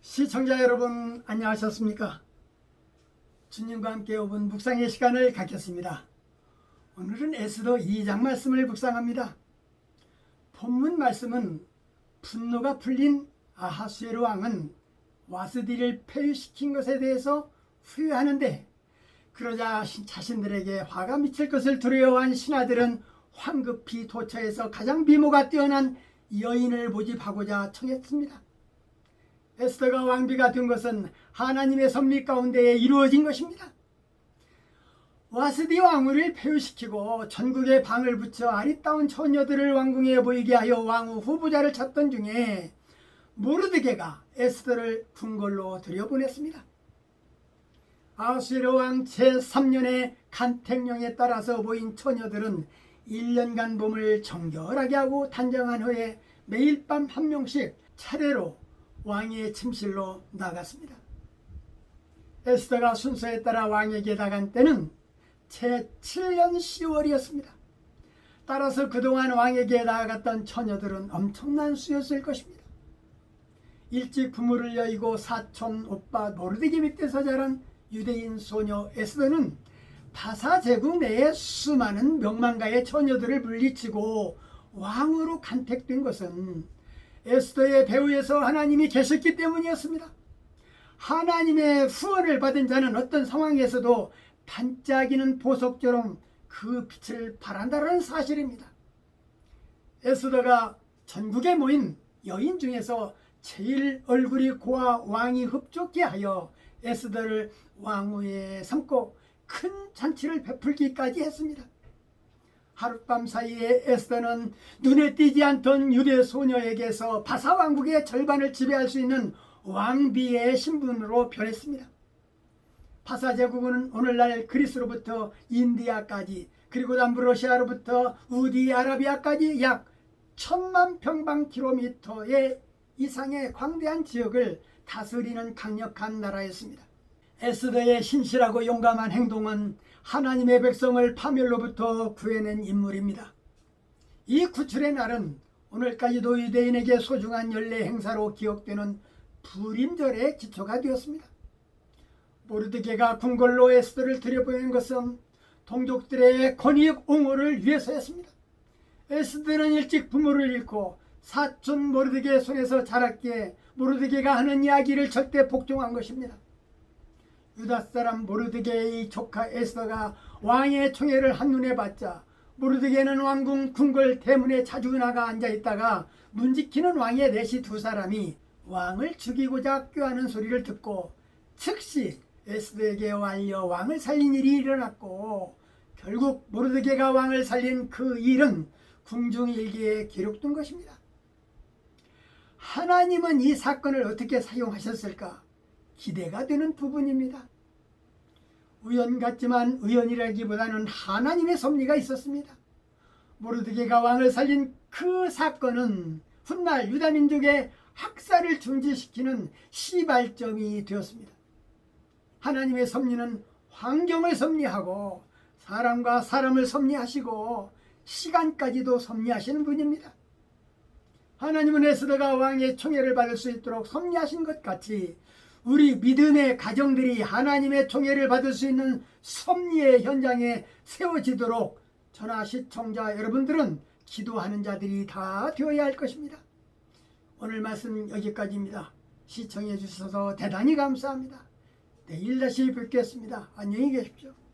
시청자 여러분 안녕하셨습니까? 주님과 함께 5분 묵상의 시간을 갖겠습니다. 오늘은 에스더 2장 말씀을 묵상합니다. 본문 말씀은 분노가 풀린 아하수에로 왕은 와스디를 폐위시킨 것에 대해서 후회하는데 그러자 자신들에게 화가 미칠 것을 두려워한 신하들은 황급히 도처에서 가장 미모가 뛰어난 여인을 모집하고자 청했습니다. 에스더가 왕비가 된 것은 하나님의 섭리 가운데에 이루어진 것입니다. 와스디 왕후를 폐위시키고 전국에 방을 붙여 아리따운 처녀들을 왕궁에 보이게 하여 왕후 후보자를 찾던 중에 모르드게가 에스더를 궁궐로 들여보냈습니다. 아수르 왕 제3년의 간택령에 따라서 모인 처녀들은 1년간 몸을 정결하게 하고 단정한 후에 매일 밤 한 명씩 차례로 왕의 침실로 나갔습니다. 에스더가 순서에 따라 왕에게 나간 때는 제7년 10월이었습니다. 따라서 그동안 왕에게 나아갔던 처녀들은 엄청난 수였을 것입니다. 일찍 부모를 여의고 사촌 오빠 모르드기 밑에서 자란 유대인 소녀 에스더는 바사 제국 내에 수많은 명망가의 처녀들을 물리치고 왕으로 간택된 것은 에스더의 배후에서 하나님이 계셨기 때문이었습니다. 하나님의 후원을 받은 자는 어떤 상황에서도 반짝이는 보석처럼 그 빛을 발한다는 사실입니다. 에스더가 전국에 모인 여인 중에서 제일 얼굴이 고와 왕이 흡족해 하여 에스더를 왕후에 삼고 큰 잔치를 베풀기까지 했습니다. 하룻밤 사이에 에스더는 눈에 띄지 않던 유대 소녀에게서 바사 왕국의 절반을 지배할 수 있는 왕비의 신분으로 변했습니다. 바사 제국은 오늘날 그리스로부터 인디아까지 그리고 남부 러시아로부터 우디 아라비아까지 약 천만 평방 킬로미터의 이상의 광대한 지역을 다스리는 강력한 나라였습니다. 에스더의 신실하고 용감한 행동은 하나님의 백성을 파멸로부터 구해낸 인물입니다. 이 구출의 날은 오늘까지도 유대인에게 소중한 연례 행사로 기억되는 불임절의 기초가 되었습니다. 모르드게가 궁궐로 에스더를 들여보낸 것은 동족들의 권익 옹호를 위해서였습니다. 에스더는 일찍 부모를 잃고 사촌 모르드게 손에서 자랐기에 모르드게가 하는 이야기를 절대 복종한 것입니다. 유다 사람 모르드게의 조카 에스더가 왕의 총애를 한눈에 받자 모르드게는 왕궁 궁궐 대문에 자주 나가 앉아 있다가 문 지키는 왕의 내시 두 사람이 왕을 죽이고자 꾀하는 소리를 듣고 즉시 에스더에게 알려 왕을 살린 일이 일어났고 결국 모르드게가 왕을 살린 그 일은 궁중일기에 기록된 것입니다. 하나님은 이 사건을 어떻게 사용하셨을까? 기대가 되는 부분입니다. 우연 같지만 우연이라기보다는 하나님의 섭리가 있었습니다. 모르드게가 왕을 살린 그 사건은 훗날 유다 민족의 학살을 중지시키는 시발점이 되었습니다. 하나님의 섭리는 환경을 섭리하고 사람과 사람을 섭리하시고 시간까지도 섭리하시는 분입니다. 하나님은 에스더가 왕의 총애를 받을 수 있도록 섭리하신 것 같이 우리 믿음의 가정들이 하나님의 총애를 받을 수 있는 섭리의 현장에 세워지도록 전하 시청자 여러분들은 기도하는 자들이 다 되어야 할 것입니다. 오늘 말씀 여기까지입니다. 시청해 주셔서 대단히 감사합니다. 내일 다시 뵙겠습니다. 안녕히 계십시오.